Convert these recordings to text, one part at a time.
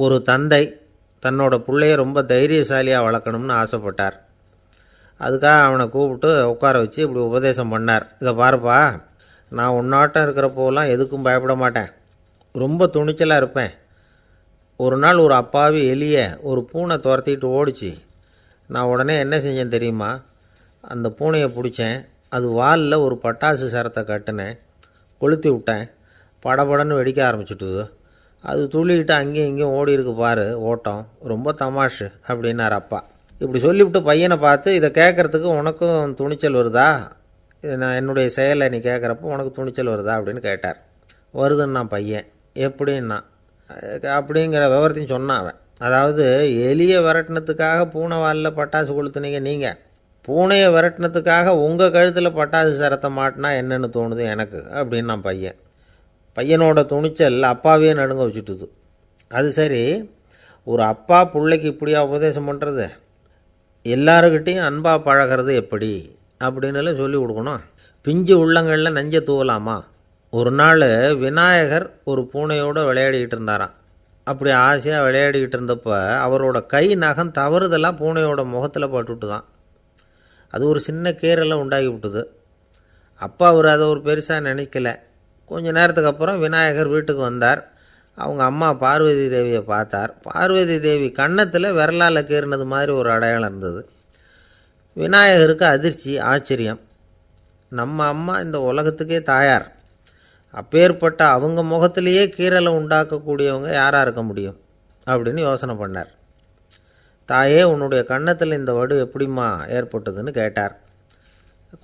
ஒரு தந்தை தன்னோட பிள்ளைய ரொம்ப தைரியசாலியாக வளர்க்கணும்னு ஆசைப்பட்டார். அதுக்காக அவனை கூப்பிட்டு உட்கார வச்சு இப்படி உபதேசம் பண்ணார். இதை பாருப்பா நான் உன்னாட்டம் இருக்கிறப்போலாம் எதுக்கும் பயப்பட மாட்டேன். ரொம்ப துணிச்சலாக இருப்பேன். ஒரு நாள் ஒரு அப்பாவி எலிய ஒரு பூனை துரத்திட்டு ஓடிச்சு. நான் உடனே என்ன செஞ்சேன் தெரியுமா? அந்த பூனையை பிடிச்சேன். அது வாலில் ஒரு பட்டாசு சரத்தை கட்டினேன். கொளுத்தி விட்டேன். படபடன்னு வெடிக்க ஆரம்பிச்சுட்டுது. அது துள்ளிக்கிட்டு அங்கேயும் இங்கேயும் ஓடி இருக்கு பாரு ஓட்டம். ரொம்ப தமாஷு அப்படின்னார் அப்பா. இப்படி சொல்லிவிட்டு பையனை பார்த்து இதை கேட்குறதுக்கு உனக்கும் துணிச்சல் வருதா? இது நான் என்னுடைய செயலை நீ கேட்குறப்போ உனக்கு துணிச்சல் வருதா? அப்படின்னு கேட்டார். வருதுன்னா பையன். எப்படின்னா? அப்படிங்கிற விவரத்தையும் சொன்னான் அவன். அதாவது எலியை விரட்டினத்துக்காக பூனை வாலில் பட்டாசு கொளுத்துனீங்க நீங்கள் பூனையை விரட்டினத்துக்காக உங்கள் கழுத்தில் பட்டாசு சரத்தை மாட்டினா என்னென்னு தோணுது எனக்கு அப்படின்னு நான் பையன். பையனோட துணிச்சல் அப்பாவே நடுங்க வச்சுட்டுது. அது சரி ஒரு அப்பா பிள்ளைக்கு இப்படியா உபதேசம் பண்ணுறது எல்லாருக்கிட்டேயும் அன்பாக பழகிறது எப்படி? அப்படின்னு சொல்லி கொடுக்கணும். பிஞ்சு உள்ளங்களில் நஞ்சை தூவலாமா? ஒரு நாள் விநாயகர் ஒரு பூனையோடு விளையாடிக்கிட்டு இருந்தாராம். அப்படி ஆசையாக விளையாடிக்கிட்டு இருந்தப்போ அவரோட கை நகம் தவறுதெல்லாம் பூனையோட முகத்தில் பட்டுட்டு தான் அது ஒரு சின்ன கீரெல்லாம் உண்டாகி விட்டுது. அப்பா அவர் அதை ஒரு பெருசாக நினைக்கல. கொஞ்ச நேரத்துக்கு அப்புறம் விநாயகர் வீட்டுக்கு வந்தார். அவங்க அம்மா பார்வதி தேவியை பார்த்தார். பார்வதி தேவி கன்னத்தில் விரலால் கீறினது மாதிரி ஒரு அடையாளம் இருந்தது. விநாயகருக்கு அதிர்ச்சி ஆச்சரியம். நம்ம அம்மா இந்த உலகத்துக்கே தாயார். அப்பேற்பட்ட அவங்க முகத்திலேயே கீரலை உண்டாக்கக்கூடியவங்க யாராக இருக்க முடியும்? அப்படின்னு யோசனை பண்ணார். தாயே உன்னுடைய கன்னத்தில் இந்த வடு எப்படிம்மா ஏற்பட்டதுன்னு கேட்டார்.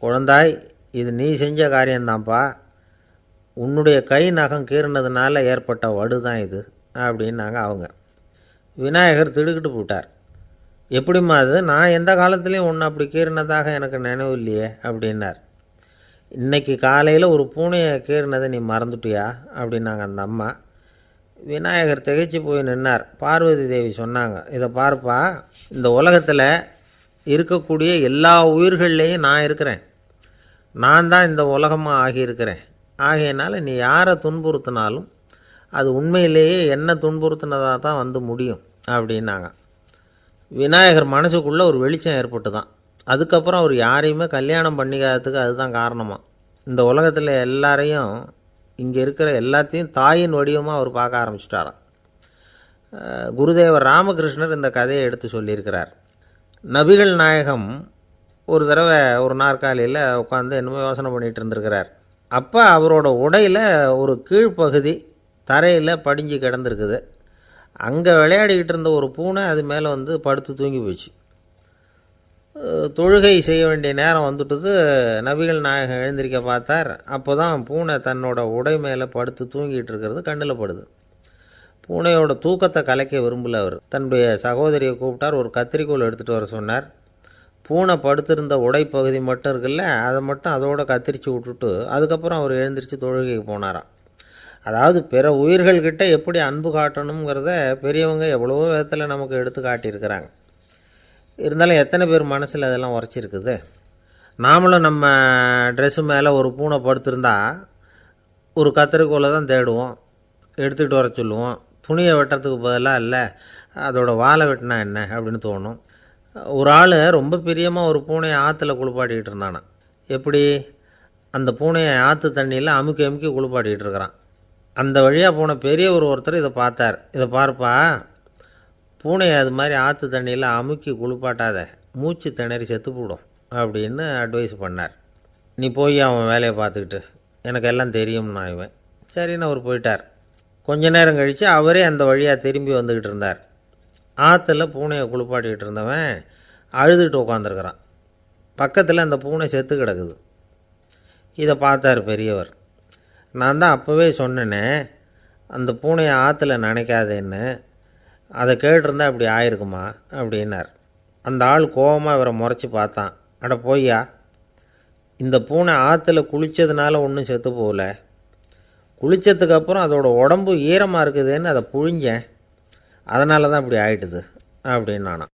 குழந்தாய் இது நீ செஞ்ச காரியம்தான்ப்பா. உன்னுடைய கை நகம் கீறினதுனால ஏற்பட்ட வடு தான் இது அப்படின்னாங்க அவங்க. விநாயகர் திடுக்கிட்டு போட்டார் எப்படிம்மா அது? நான் எந்த காலத்துலேயும் ஒன்று அப்படி கீறினதாக எனக்கு நினைவு இல்லையே அப்படின்னார். இன்றைக்கி காலையில் ஒரு பூனையை கீறினதை நீ மறந்துட்டியா அப்படின்னாங்க அந்த அம்மா. விநாயகர் திகைச்சு போய் நின்னார். பார்வதி தேவி சொன்னாங்க இதை பார்ப்பா இந்த உலகத்தில் இருக்கக்கூடிய எல்லா உயிர்கள்லேயும் நான் இருக்கிறேன். நான் தான் இந்த உலகமாக ஆகியிருக்கிறேன். ஆகையினால் நீ யாரை துன்புறுத்தினாலும் அது உண்மையிலேயே என்ன துன்புறுத்தினதாக தான் வந்து முடியும் அப்படின்னாங்க. விநாயகர் மனசுக்குள்ளே ஒரு வெளிச்சம் ஏற்பட்டு தான் அதுக்கப்புறம் அவர் யாரையுமே கல்யாணம் பண்ணிக்காததுக்கு அதுதான் காரணமாக இந்த உலகத்தில் எல்லாரையும் இங்கே இருக்கிற எல்லாத்தையும் தாயின் வடிவமாக அவர் பார்க்க ஆரம்பிச்சிட்டாராம். குருதேவர் ராமகிருஷ்ணர் இந்த கதையை எடுத்து சொல்லியிருக்கிறார். நபிகள் நாயகம் ஒரு தடவை ஒரு நாற்காலியில் உட்காந்து என்னமோ யோசனை பண்ணிகிட்டு இருந்திருக்கிறார். அப்போ அவரோட உடையில் ஒரு கீழ்ப்பகுதி தரையில் படிஞ்சு கிடந்திருக்குது. அங்கே விளையாடிக்கிட்டு இருந்த ஒரு பூனை அது மேலே வந்து படுத்து தூங்கி போச்சு. தொழுகை செய்ய வேண்டிய நேரம் வந்துட்டது. நபிகள் நாயகம் எழுந்திருக்க பார்த்தார். அப்போ தான் பூனை தன்னோட உடை மேலே படுத்து தூங்கிட்டு இருக்கிறது கண்ணில் படுது. பூனையோட தூக்கத்தை கலைக்க விரும்பல அவர். தன்னுடைய சகோதரியை கூப்பிட்டார். ஒரு கத்திரிக்கோல் எடுத்துகிட்டு வர சொன்னார். பூனை படுத்திருந்த உடைப்பகுதி மட்டும் இருக்குல்ல அதை மட்டும் அதோட கத்திரிச்சு விட்டுட்டு அதுக்கப்புறம் அவர் எழுந்திரிச்சு தொழுகைக்கு போனாராம். அதாவது பிற உயிர்கள்கிட்ட எப்படி அன்பு காட்டணுங்கிறத பெரியவங்க எவ்வளவோ விதத்தில் நமக்கு எடுத்து காட்டியிருக்கிறாங்க. இருந்தாலும் எத்தனை பேர் மனசில் அதெல்லாம் உரைச்சிருக்குது? நாமளும் நம்ம ட்ரெஸ்ஸு மேலே ஒரு பூனை படுத்திருந்தா ஒரு கத்திரிக்கோலை தான் தேடுவோம் எடுத்துகிட்டு வர சொல்லுவோம். துணியை வெட்டுறதுக்கு பதிலாக இல்லை அதோட வாழை வெட்டினா என்ன அப்படின்னு தோணும். ஒரு ஆள் ரொம்ப பிரியமாக ஒரு பூனையை ஆற்றுல குளிப்பாட்டிக்கிட்டு இருந்தானா. எப்படி? அந்த பூனையை ஆற்று தண்ணியில் அமுக்கி அமுக்கி குளிப்பாட்டிகிட்டு இருக்கிறான். அந்த வழியாக போன பெரியவர் ஒருத்தர் இதை பார்த்தார். இதை பார்ப்பா பூனையை அது மாதிரி ஆற்று தண்ணியில் அமுக்கி குளிப்பாட்டாத மூச்சு திணறி செத்து போடும் அப்படின்னு அட்வைஸ் பண்ணார். நீ போய் அவன் வேலையை பார்த்துக்கிட்டு எனக்கு எல்லாம் தெரியும்னா இவன். சரின்னு அவர் போயிட்டார். கொஞ்ச நேரம் கழித்து அவரே அந்த வழியாக திரும்பி வந்துக்கிட்டு இருந்தார். ஆற்றுல பூனையை குளிப்பாட்டிக்கிட்டு இருந்தவன் அழுதுகிட்டு உட்காந்துருக்கிறான் பக்கத்தில் அந்த பூனை செத்து கிடக்குது. இதை பார்த்தார் பெரியவர். நான் தான் அப்போவே சொன்னேனே அந்த பூனையை ஆற்றுல நினைக்காதேன்னு அதை கேட்டிருந்தா இப்படி ஆயிருக்குமா? அப்படின்னார். அந்த ஆள் கோவமாக இவரை முறைச்சி பார்த்தான். அட போய்யா இந்த பூனை ஆற்றுல குளித்ததுனால ஒன்றும் செத்து போகல. குளித்ததுக்கப்புறம் அதோடய அதோட உடம்பு ஈரமாக இருக்குதுன்னு அதை புழிஞ்சேன். அதனால தான் இப்படி ஆகிட்டுது அப்படின்னு நானா